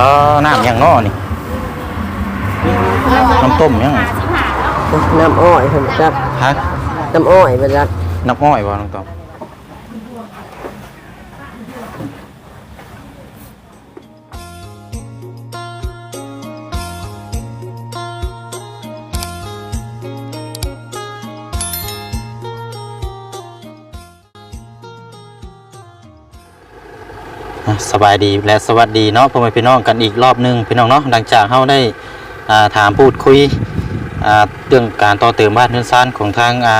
อ๋อน้ำยังง้อนี่ น้ำต้มยังน้ำอ้อยเพิ่นจักฮะน้ำอ้อยเพิ่นจักน้ำอ้อยบ่น้องตอง สบายดีและสวัสดีเนาะพ่อแม่พี่น้องกันอีกรอบหนึงพี่น้องเนาะหลังจากเฮาได้าถามพูดคุยเรื่องการต่อเติมบ้านเรือนซ่านของทางอา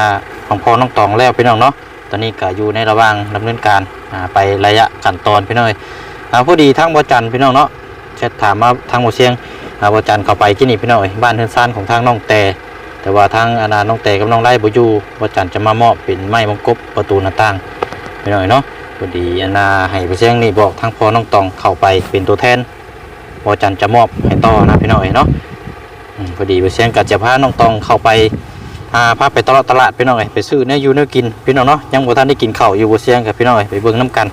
ของพ่อน้องตองแล้วพี่น้องเนาะตอนนี้ก็อยู่ในระหว่างดำเนินการาไประยะขั้นตอนพี่น้องเอ้ยอ่าพอดีทางบ่จันทร์พี่น้องเนาะแชทถามมาทางบ่เชียงอ่าบ่จันทร์เข้าไปที่นี่พี่น้องเอ้ยบ้านเรือนซ่านของทางน้องแต่แต่ว่าทางอาณาน้องแต่กับน้องไล่บ่อยู่บ่จันทร์จะมามอบเป็นไม้มงกบประตูหน้าต่างพี่น้องเอ้ยเนาะ พอดีอันนาให้ไปเชียงนี่บอกทางพ่อน้องตองเข้าไปเป็นตัวแทนพอจันจะมอบให้ต่อนะพี่น้อยเนาะอืมพอดีไปเชียงกับจะพาน้องตองเข้าไปอ่าพาไปตลาดตลาดพี่น้อยไปซื้อเนื้ออยู่เนื้อกินพี่น้องเนาะยังบ่ทันได้กินข้าวอยู่บ่เชียงกับพี่น้อยไปเบิ่งน้ำกัน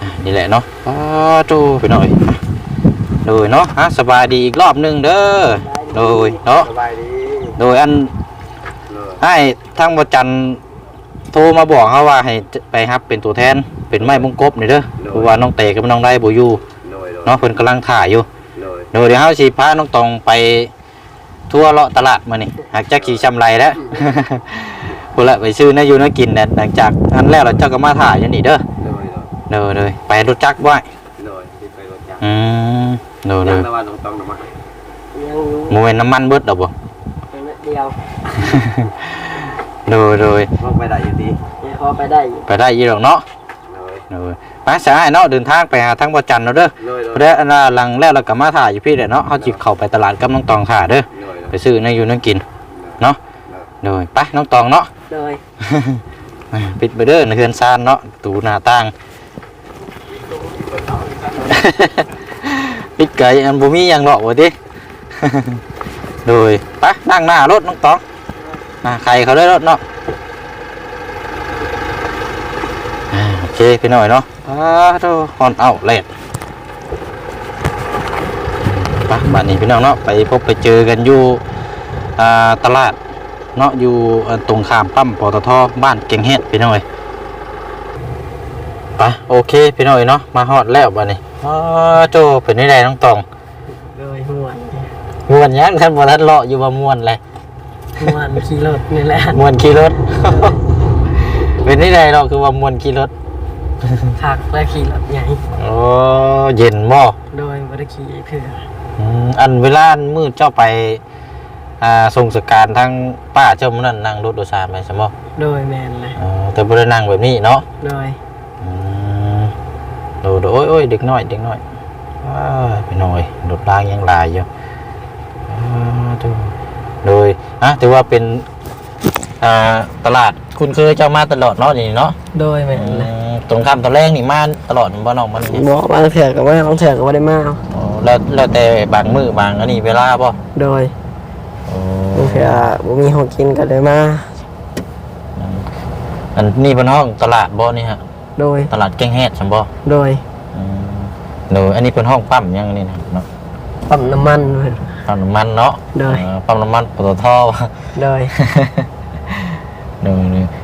อ่านี่แหละเนาะอ้าโตพี่น้อยอะโดยเนาะอะสบายดีอีกรอบหนึงเด้อโดยเนาะสบายดีโดยอันเลยให้ทางบ่จันโทรมาบอกเขาว่าให้ไปรับเป็นตัวแทน เป็นไม้มงกบนี่เด้อเพราะว่าน้องเตกับน้องได้บ่อยู่เลยเลยเนาะเพิ่นกำลังถ่ายอยู่เลยเดี๋ยวเดี๋ยวเฮาสิพาน้องตองไปทั่วเลาะตลาดมื้อนี้หากจักสิชำไรแล้วพุ่นละไปซื้อเนื้ออยู่เนื้อกินน่ะหลังจากอันแล้วเราเจ้าก็มาถ่ายอยู่นี่เด้อเลยเลยเด้อเลยไปรถจักรบ่เลยที่ไปรถจักรอืมเด้อเด้ยัองตะวันน้องต้องนำมายังอยู่บ่แม่นน้ำมันเบิดดอกบ่เป็นเม็ดเดียวเด้อเด้อลงไปได้อยู่ดียังพอไปได้อยู่ไปได้อีหรอกเนาะ เลยเด้อไปสายเนาะเดินทางไปหาทางบ่จันเนาะเด้อเลยเลยเพราะฉะนั้นหลังแล้วเราก็มาถ่ายอยู่พี่เด้อเนาะเฮาจิเข้าไปตลาดกับน้องตองถ่าเด้อเลยไปซื้อเนื้ออยู่เนื้อกินเนาะเด้อไปน้องตองเนาะเลยปิดไปเด้อในเฮือนซานเนาะตูหน้าต่างปิดไก่อันบ่มีหยังหรอกว่าติโดยไปนั่งหน้ารถน้องตองมาใครเขาได้รถเนาะอ่าโอ เคพี่หน่อยเนาะอ้าโตฮอนเอาแลดไปบ้านนี้พี่น้องเนาะไปพบไปเจอกันอยู่อ่าตลาดเนาะอยู่เอ่อตรงข้ามปั๊มปตทบ้านเก่งเฮ็ดพี่น้อยไปโอเคพี่น้อยเนาะมาฮอดแล้วบัดนี้อ้าโจเป็นนี่ได้น้องตองเลยม่วนม่วนยังท่านบ่ทันเลาะอยู่ว่าม่วนเลยม่วนขี่รถนี่แหละม่วนขี่รถเป็นนี่ได้เนาะคือว่าม่วนขี่รถ คักและขี่รถใหญ่โอ้เย็นบ่โดยบ่ได้ขี่เถื่ออืมอันเวลามืดเจ้าไปอ่าส่งสการทั้งป้าเจ้ามื้อนั้นนั่งรถโดยสารไปใช่บ่โดยแมนเลยอ๋อแต่บ่ได้นั่งแบบนี้เนาะโดยอืมดูดูโอ้ยโอ้ยเด็กน้อยเด็กน้อยว้ายไปหน่อยรถรางยังหลายอยู่อ้าวดูโดยอะถือว่าเป็นอ่าตลาดคุณเคยเจ้ามาตลอดเนาะนี่เนาะโดยแมนอืเลยม ตรงข้ามตอนแรกนี่มาตลอดบ่น้องมันเนี่ยบอกบางเถื่อกับว่าบางเถื่อกับว่าได้มาอ๋อแล้วแล้วแต่บางมือบางอันนี้เวลาป่ะโดยบางเถื่อบ่มีของกินก็ได้มาอันนี้เป็นห้องตลาดบ่นี่ฮะโดยตลาดแกงแฮดฉันบ่โดยอืมโดยอันนี้เป็นห้องปั๊มยังนี่นะเนาะปั๊มน้ำมันเพิ่นปั๊มน้ำมันเนาะโดยเออปั๊มน้ำมันปตทว่ะโดยหนึ่งหนึ่งอ่าดู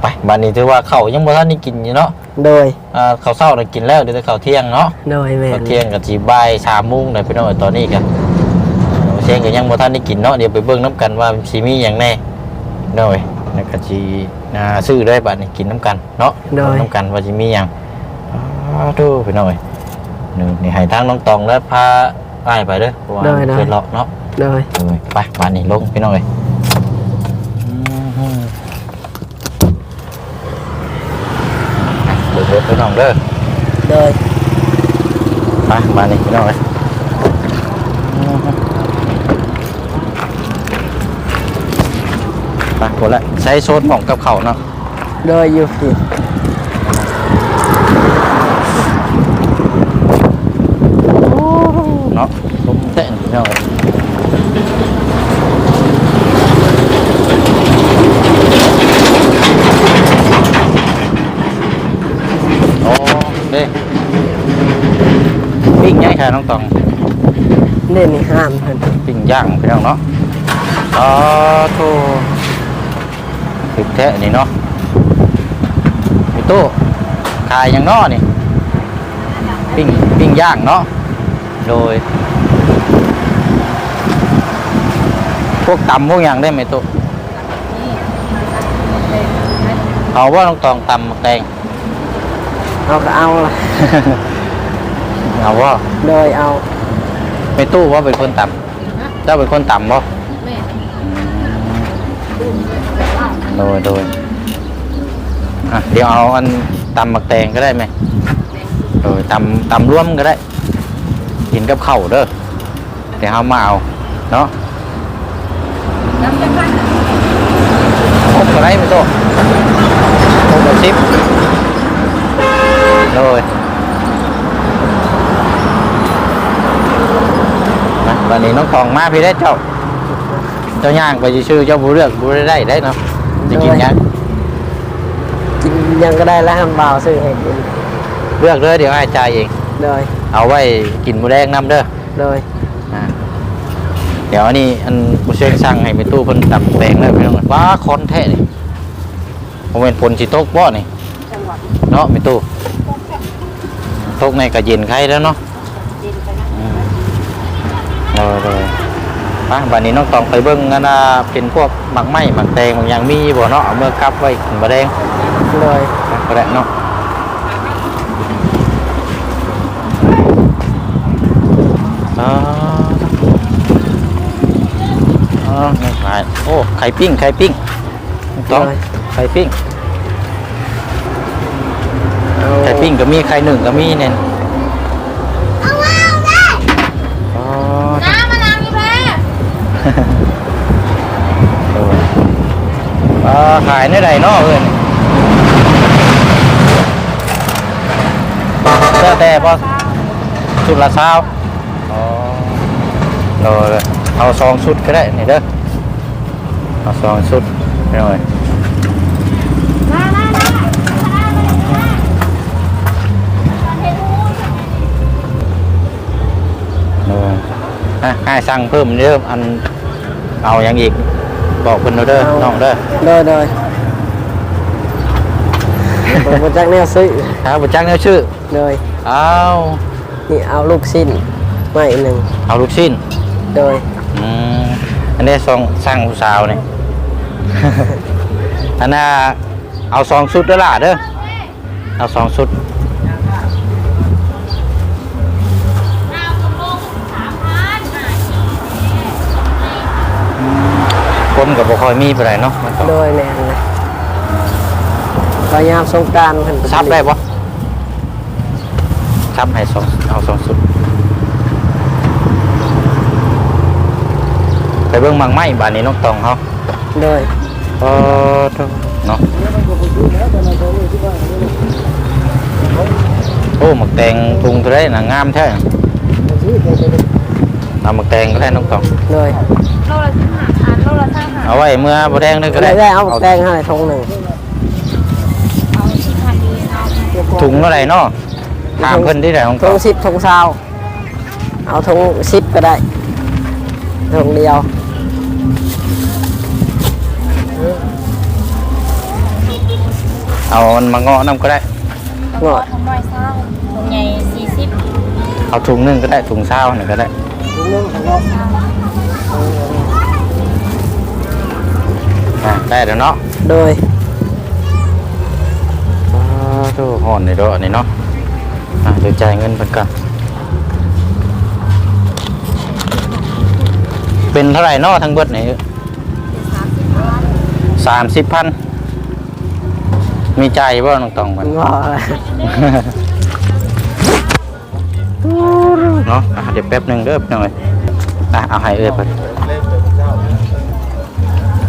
ไปบ้านนี้ถือว่าเขาวยังบ่ทันได้กินอยู่เนาะโดยอ่าข้าวเช้าน่ะกินแล้วเดี๋ยวแต่ข้าวเที่ยงเนาะโดยแมข้าวนเที่ยงกับจีบ่ายสามโมงเลยพี่น้องตอนนี้กันเที่ยงก็ยังบ่ทันได้กินเนาะเดี๋ยวไปเบิ่งน้ำกันว่าสิมีหยังแน่เนาะเว้ยแล้วก็สิอ่าซื้อได้บัดนี้กินน้ำกันเนาะโดยเบิ่งน้ำกันว่าสิมีหยังอ่าดูพี่น้องเว้ยหนึ่งนี่ให้ทางน้องตองแล้วพาอ้ายไปเด้อเพราะว่าเพิ่นเลาะเนาะโดยเออไปบ้านนี้ลงพี่น้องเลยเดือดพี่ น้องเด้อโดยไปบ้านนี้พี่น้องเลยไปหมดละใช้โซนหม่องกับเขาวเนาะโดยอยู่ผิดเนาะลมเตะพี่น้อง เลยโอ้เด้ปิ้งย่างค่ะน้องตองเล่นนี่ห้ามเพิ่นปิ้งย่างพี่น้องเนาะอ๋อโธ่ถึกแท้นี่เนาะมีตู้ขายหยังเนาะนี่ปิ้งปิ้งย่างเนาะโดย พวกตำพวกอย่างได้ไหมตู้เอาว่าน้องตองตำหมักแตงเอาก็เอาล่ะ เอาว่าโดยเอาไม่ตู้ว่าเป็นคนต่ำเจ้าเป็นคนต่ำบ่โดยโดยอะเดี๋ยวเอาอันตำหมักแตงก็ได้ไหมโดยตำตำร่วมก็ได้กินกับข้าวเด้อเดี๋ยวเอามาเอาเนาะครบก็ได้ไม่ตู้ครบกับชิปโดย นะตอนนี้น้องทองมาพี่ได้เจ้า เจ้าย่างไปชื่อเจ้าบุเลือกบุได้ได้เนาะจะกินยังกินยังก็ได้แล้วห้ามบ่าวซื้อให้กินเลือกเลยเดี๋ยวให้จ่ายเองโดยเอาไว้กินหมูแดงน้ำเด้อโดยอ่าเดี๋ยวอันนี้อันผู้เชี่ยวชาญให้ไปตู้เพิ่นตับแปลงเลยพี่น้องว้าคอนแท้นี่ผมเป็นผลสิตกบ่นี่เนาะไปตู้ตกในกระเย็นใครแล้วเนาะอืม เออเลยไปบัดนี้น้องตองไปเบิ่งกันนะเป็นพวกหมักไหม้หมักแตงบางอย่างมีบ่เนาะเอาเมื่อกลับไว้กินบ่แดงโดยก็ได้เนาะอ๋ออ๋อไม่ขายโอ้ไข่ปิ้งไข่ปิ้งต้องโดยไข่ปิ้งเอาไข่ปิ้งก็มีไข่หนึ่งก็มีเนี่ย ขายในใดเนาะเอ้ยเสื้อแต่พอชุดละเช้าอ๋อโดยเอาซองชุดก็ได้นี่เด้อเอาซองชุดไปหน่อย อะให้สั่งเพิ่มเด้ออันเอาอย่างอีก บอกเพิ่นเอาเด้อน้องเด้อโดยโดยเปิดมาจากแนวซื้อถ้าบ่จักแนวชื่อโดยเอานี่เอาลูกสิ้นไม่หนึ่งเอาลูกชิ้นโดยอืมอันนี้ซองสั่งผู้สาวนี่ อันน่ะเอาสองชุดเด้อล่ะเด้อ เอาสองชุด บคนกับบ่ค่อยมีปานใดเนาะมันต้องโดยแน่นนะพยายามสงกรารเพิ่นซับได้บ่ซับให้สองเอาสองชุดไปเบิ่งมังไม้บ้านนี้น้องตองเฮาโดยเออเนาะโอ้หมักแตงปรุงเท่าไรน่ะงามแท้เอาหมักแตงก็ได้น้องตอง โดย เอาไว้เมื่อบ่แดงนึงก็ได้ได้เอาแตงให้ทงหนึ่งเอาสิบพันดีเอาถุงเท่าไหร่เนาะถามเพิ่นที่ไหนน้องทตองงสิบทงซาวเอาทงสิบก็ได้ทงเดียวเอามันมาเงาะน้ำก็ได้งอดทำร้อยเศร้าถุงใหญ่สี่สิบเอาถุงหนึงก็ได้ถุงเช้าหนึ่งก็ได้ อะได้แล้วเนาะโดยอ้าวโธ่ห่อนนี่เด้ออันนี้เนาะอะเดี๋ยวจ่ายเงินเพิ่นก่อนเป็นเท่าไหร่เนาะทั้งเบิดนี่สามสิบพันสามสิบพันมีใจบ่น้องตองมัน งออะไรเนาะอะเดี๋ยวแป๊บหนึงเด้อพี่น้อยอะเอาให้เอ้ยเพิ่น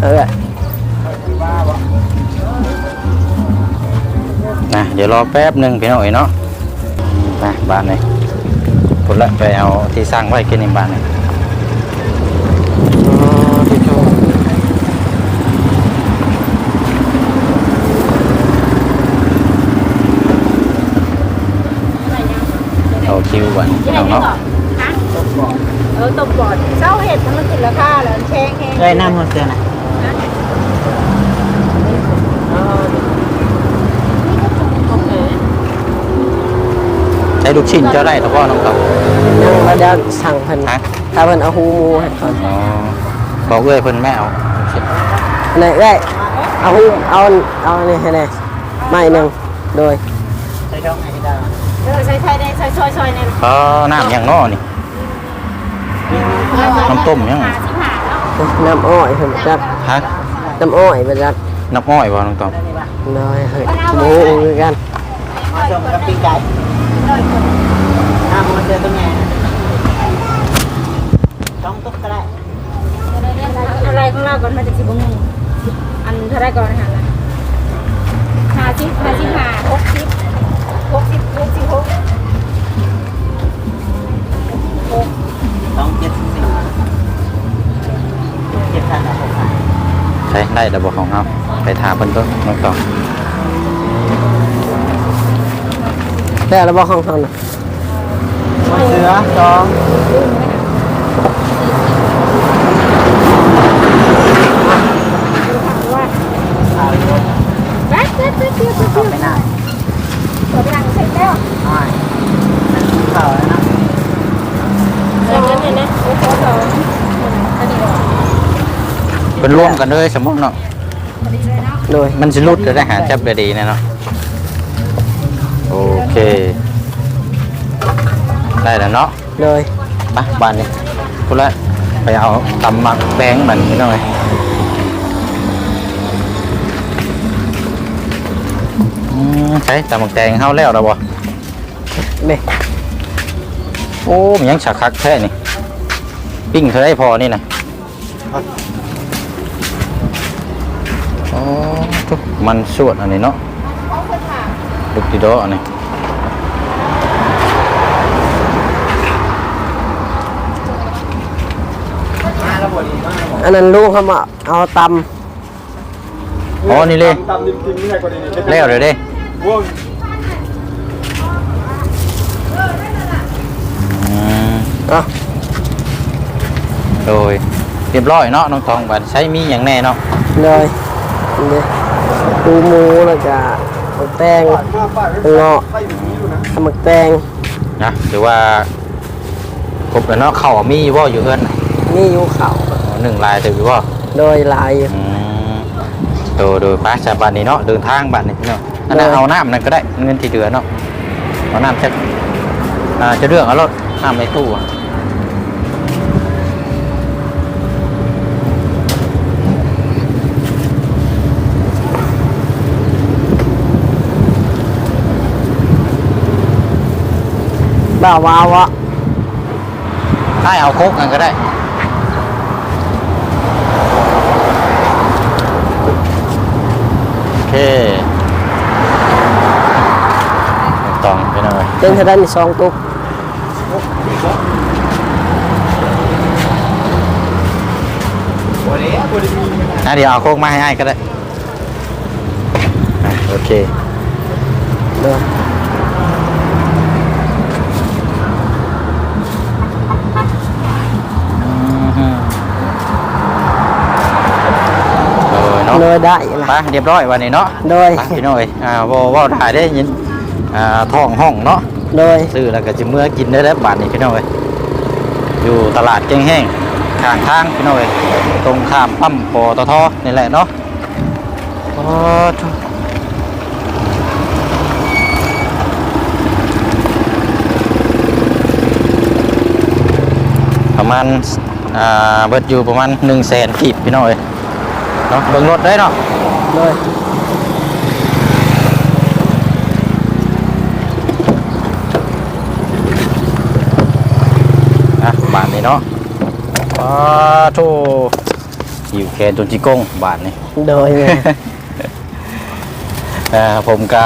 เออ นะเดี๋ยวรอแป๊บหนึงพี่น้อยเนาะนะบ้านนี้พุ่นละไปเอาที่สร้างไว้กินในบ้านนี่อ๋อที่ชมโอเคซิวก่อนที่ไหนพี่น้องนี่เนาะก่อนฮะเออตบก่อนเศร้าเห็ดมันติดราคาแล้วแชงแห้งได้น้ำหัวเสือนะ โอเค ใช้ ลูกชิ้นเจ้าได้แต่พ่อน้องตองยังมาเดี๋ยวสั่งเพิ่นฮะถ้าเพิ่นเอาหูหมูให้ก่อนอ๋อบอกเอ้ยเพิ่นแม่เอาลูกชิ้นไหนได้เอาหูเอาเอานี่ให้แน่ไม่หนึ่งโดยเออใส่ใส่ในใส่ซอยซอยในอ๋อน้ำอย่างน้อนี่น้ำต้มยังหาสิบหาเนาะน้ำอ้อยเพิ่นจักฮะน้ำอ้อยเพิ่นจักน้ำอ้อยบ่น้องตองน้อยเฮ้ยหมูคือกันส่งกับปีกไก่ ห้าโมงเจอตรงไหนสองตุ๊กก็ได้อะไรของเราก่อนมาจากสิบโมงอันเท่าไรก่อนนะคะหาสิบหาสิบหาหกสิบหกสิบหกสิบหกสองเจ็ดสี่เจ็ดพันหกพันใช้ได้แต่บ่ของเฮาไปถามเพิ่นต้นน้องตอ งแต่ระบอกของเขาน่ะเสือสองแป๊บแป๊บแป๊บเดียวแป๊บเข้าเดียวไปหน้าเปิดรังเสร็จแล้วอ้อยเข้าแล้วนะเงินนั้นเนี่ยนะโอ้โหสองอันนี้ก่อนเพิ่นร่วมกันเลยสมมุติเนาะอันนี้เลยเนาะโดยมันสิรุดได้หาจับได้ดีแน่เนาะ โอเค ได้แล้วเนาะโดยไปบ้านนี้พุ่นละไปเอาตำหมักแป้งมันนี่หน่อยอืมใช่ตำหมักแตงเฮาแล้วแล้วบ่เด้โอ้มันยังฉากคักแท้นี่ ปิ้งเธอได้พอนี่นะโอ้ทุกมันสวดอันนี้เนาะ ลูกติโดอันนี้อันนั้นลูกเขามาเอาตอ๋อนี่เลยตำดิมๆนี่ไงกว่านี้แล้วเดี๋ยวเด้วงอืมำเอาโดยเรียบร้อยเนาะน้องทองบัดใช้มีอย่างแน่เนาะโดยนี่เด้หูหมูแล้วก็ห มักแตงข้าวป้าเงาะไปอยู่นี้อยู่นะหมักแตงนะหรือว่าครบแล้วเนาะเข้าวมีอยู่บ่อยู่เฮือนน่ะนี่อยู่เขาอ๋อหนึ่งลายถือว่า โดยหลายอยู่อืมโดยโดยป้าจากบ้านนี้เนาะเดินทางบ้านนี้พี่เนาะอันนั้นเออเอาน้ำนั่นก็ได้เงินที่เหลือเนาะเอาน้ำจะอ่าจะเรื่องเอารถน้ำในตู้อะ บ่าวาวะให้เอาโคกกันก็ได้โอเคต้องไปหน่อยเป็นเท่านั้นสองตุ๊กวันนี้วันนี้มีนะเดี๋ยวเอาโคกมาให้อ้ายก็ได้อะโอเคโดยเออเนาะ โด ยได้ละไปเรียบร้อยวันนี้เนาะโดยไปพี่น้อยอ่าเว่าเว่าถ่ายได้ยินอ่าท้องห้องเนาะโดยซื้อแล้วก็จะเมื่อกินได้แล้วบาทนี้พี่น้อยอยู่ตลาดแกงแห้งข้างทางพี่น้อยตรงข้ามปั๊มปตทนี่แหละเนาะโอ้ทุประมาณอ่าเบิดอยู่ประมาณหนึ่งแสนกีบพี่น้อย เนาะเบิ่งรถได้เนาะโดยอะบาทนี้เนาะอ้าโธ่อยู่แคนจนจิกงบาทนี้โดยแม่เอ่อผมกะ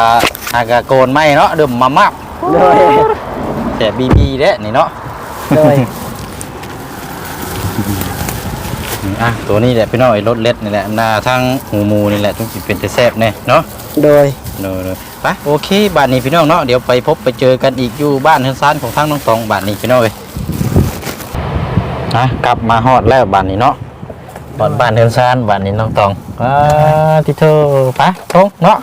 อากะโกนไม่เนาะเดิมมามับโดยแต่บีบีเด้นี่เนาะโดย อะตัวนี้แหละพี่น้อยรถเล็ดนี่แหละหน้าทั้งหูหมูนี่แหละต้องสิเป็นแต่แซ่บแน่เนาะโดยเนอะไปโอเคบ้านนี้พี่น้องเนาะเดี๋ยวไปพบไปเจอกันอีกอยู่บ้านเฮือนซานของทางน้องตองบ้านนี้พี่น้องเอ้ยนะกลับมาฮอดแล้วบ้านนี้เนาะฮอดบ้านเฮือนซานบ้านนี้น้องตองอ่าที่เธอไปทงเนาะ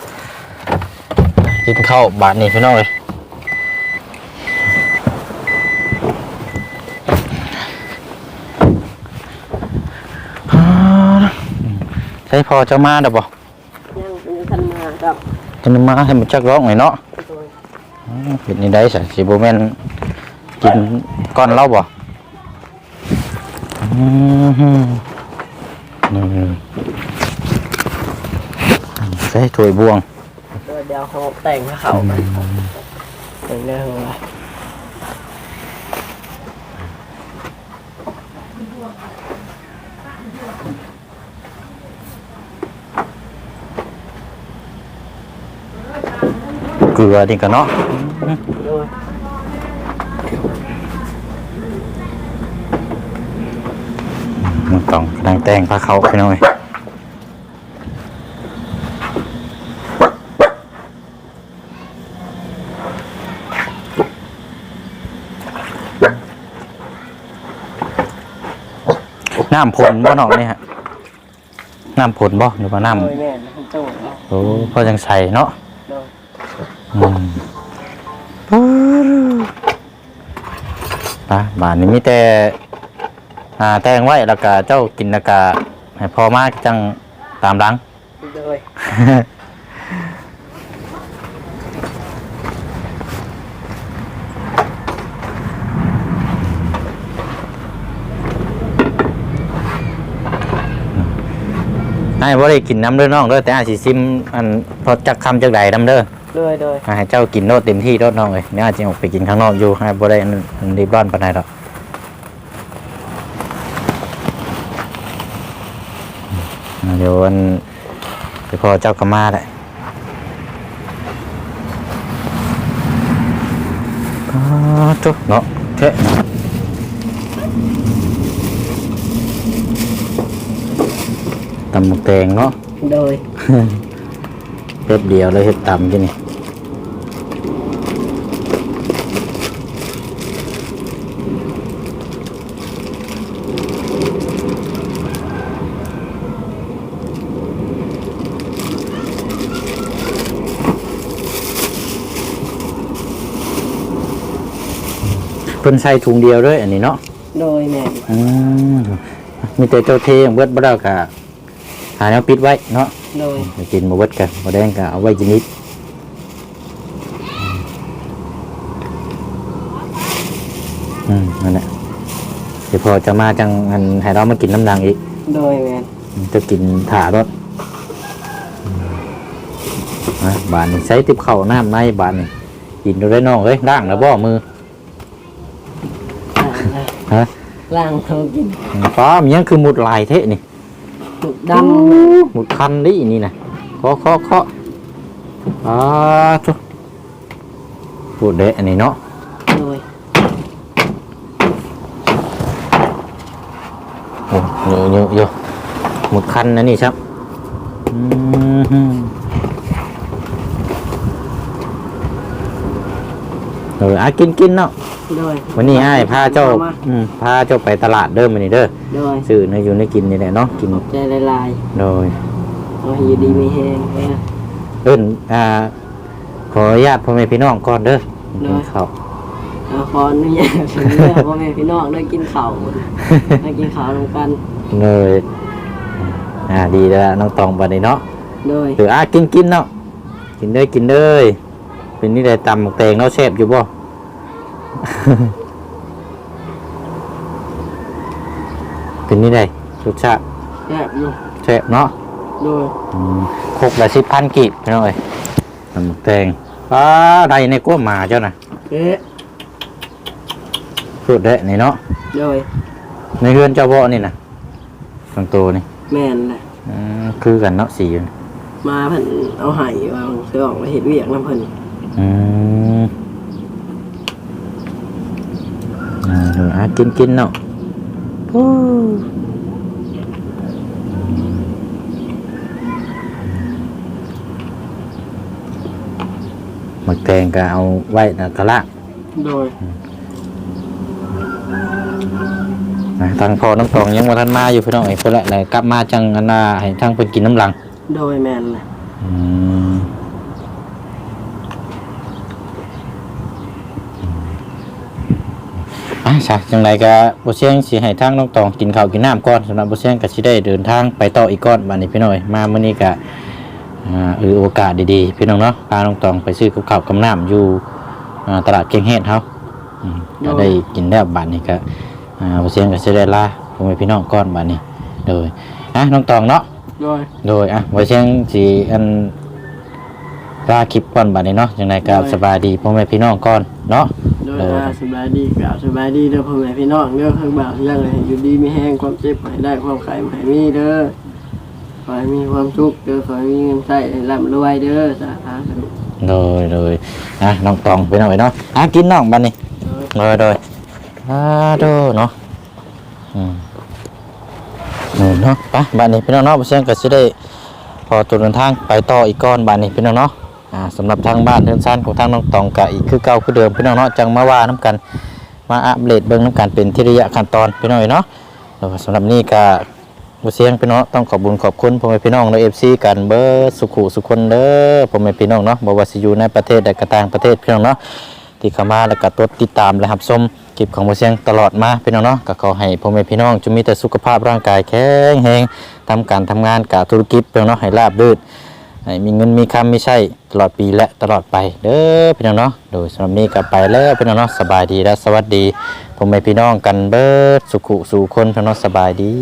กินข้าวบ้านนี้พี่น้องเอ้ยอ่าใช่พอจะมาเด้อบ่ยังเป็นทันมาครับจะมาให้มันจักร้องหน่อยเนาะอืมเป็นนี่ได้สิสิบ่แม่นกินก้อนเหล้าบ่อืมฮึนี่ใส่ถ้วยบวง โดยเดี๋ยวเขาแต่งให้เขาไปแต่งเรื่องอะไร เกลือนี่ก็เนาะมันต้องกำลังแต่งพาเขาพี่น้อยน้ำผลบ่เนอกนี่ฮะน้ำผลบ่หรือว่าน้โดยแม่คุณโจ้เนำโอ้พอจังใส่เนาะ ไปบ้านนี้มีแต่อ่าแต่งไว้แล้วก็เจ้ากินแล้วก็ให้พอมากจังตามหลัง โดยให้บ่ได้กินน้ำเด้อน้องเด้อแต่อาจสิซิมอันพอจักคำจักใดน้ำเด้อ โดยโดยให้เจ้ากินโนดเต็มที่โนดน้องเลยเนี่ยวอาจจะออกไปกินข้างนอกอยู่ให้บ่ได้อันอันรีบร้อนปานใดหรอกอ่าเดี๋ยวอันไปพอเจ้ากรมาได้อ๋อจุ๊บเนาะเทะตำหมกแตงเนาะ โดย เพ็บเดียวเลยเฮ็ดตำกินนี่ พิ่นใส่ถุงเดียวเลยอันนี้เนาะโดยแม่อืมมีแต่เจ้าเทเบิดบ่ได้ก็หาแนวปิดไว้เนาะโดยไปกินมาเบิดกันมาแดงก็เอาไว้กินนิดอืมนั่นแหละเดี๋ยวพอจะมาจังอันให้เรามากินน้ำดังอีก โดยแม่จะกินถ่ารถอะบานนี่ใช้ติบเข่าวน้ำในบานนี่กินดูได้น้องเลยล่างแล้วบ่มือ ฮะล่างเขากินฟ้ามันยังคือหมุดลายเทะนี่ถูกดหมุดคันนี่นี่นะเคาะเคาะเคาะอ่าทุกพูดเดะอันนี้เนาะำโดยโอ้เยอะเยอะเยอะหมดคันนะนี่ครับอืมเอออากินกินเนาะ โดยวันนี้อ้ายพาเจ้าอมาอืมพาเจ้าไปตลาดเด้อมันนี่เด้อโดยซื้อในอยู่ในกินนี่แหละเนาะกินใจละลายโดยโอ้ยอยู่ดีไม่แห้งแม่เอิ้นอ่าขออนุญาตพ่อแม่พี่น้องก่อนเด้อกินข้าวเอาขออนุญาตเพื่อพ่อแม่พี่น้องได้กินข้าวได้กินข้าวนำกันเลยอ่าดีแล้วล่ะน้องตองบัดนี้เนาะโดยหรืออะกินกินเนาะกินเลยกินเลยเป็นนี่ได้ตำหมกแตงเนาะแซ่บอยู่บ่ เป็นนี่ได้รสชาติแซ่บอยู่แซ่บเนาะโดยอืมครกละสิบพันกีบพี่น้องเอ้ยตำหมกแตงป้าได้ในกล้วหมาเจ้าน่ะเอ๊ะพูดได้นี่เนาะโดยในเฮือนเจ้าบ่นี่น่ะตังโตนี่แม่นแหละอืมคือกันเนาะสีอยู่นี่มาเพิ่นเอาไห้วางเสื้อออกมาเห็ดเวียกน้ำเพิ่นอืมอ่าเดี๋ยวอะ กินกินเนาะแตงก็เอาไว้นะกะละโดยนะทางพอน้ำตองยังบ่ทันมาอยู่พี่น้องไอ้เพิ่นละแล้วกลับมาจังอันน่ะให้ทางเพิ่นกินน้ำหลัง โดยแมนเลยอืม อะใช่จังไรก็บ่เชียงสิให้ทางน้องตองกินข้าวกินน้ำก่อนสำหรับบ่เชียงก็สิได้เดินทางไปต่ออีกก่อนบัดนี้พี่น้อยมามื้อนี้ก็อ่าเออโอกาสดีๆ พี่น้องเนาะพาน้องตองไปซื้อกับข้าวกับน้ำอยู่อ่าตลาดเกียงเฮ็ดเฮาอืมก็ได้กินแล้วบัดนี้ก็อ่าบ่เชียงก็สิได้ลาพ่อแม่พี่น้องก่อนบัดนี้โดยอะน้องตองเนาะ โดย โดยอะไว้เชียงสีอัน ลาคลิปก่อนบัดนี้เนาะยังไงก็ได้สบายดีพ่อแม่พี่น้องก่อนเนาะโดยเออว่าสบายดีกล่าวสบายดีเด้อพ่อแม่พี่น้องเด้อข้างบ่าวเรื่องเลยอยู่ดีมีแห้งความเจ็บหายได้ความไข้หายมีเด้อขอให้มีความสุขเด้อขอให้มีเงินใช้ให้ร่ำรวยเด้อสาธุโดยโดยอะน้องตองไปหน่อยเนาะอะกินน้องบัดนี้โดยโดยอ่าโดเนาะอืมนู่นเนาะไปบัดนี้พี่น้องเนาะไว้เชียงก็สิได้พอตัวเดินทางไปต่ออีกก่อนบัดนี้พี่น้องเนาะ อ่าสำหรับทางบ้านเรือนซ่านของทางน้องตองก็อีกคือเก่าคือเดิมพี่น้องเนาะจังมาว่าน้กัน มาอัปเดตเบิ่งน้กันเป็นที่ระยะขั้นตอนพี่น้องเนาะแล้วก็สำหรับนี้ก็บ่เสียงพี่น้องต้องขอบบุญขอบคุณพ่อแม่พี่น้องใน FC กันเบิดสุขุสุคนเด้อพ่อแม่พี่น้องเนาะบ่ว่าสิอยู่ในประเทศใดก็ต่างประเทศพี่น้องเนาะที่เข้ามาแล้วก็ตดติดตามและรับชมคลิปของบ่เสียงตลอดมาพี่น้องเนาะก็ขอให้พ่อแม่พี่น้องจงมีแต่สุขภาพร่างกายแข็งแรงทำการทำงานการธุรกิจพี่น้องเนาะให้ราบรื่น ให้มีเงินมีคำไม่ใช่ตลอดปีและตลอดไปเด้อพี่น้องเนาะโดยสำหรับนี้ก็ไปแล้วพี่น้องเนาะสบายดีและสวัสดีพงไม่พี่น้องกันเบิดสุขุสู่คนพี่น้องสบายดี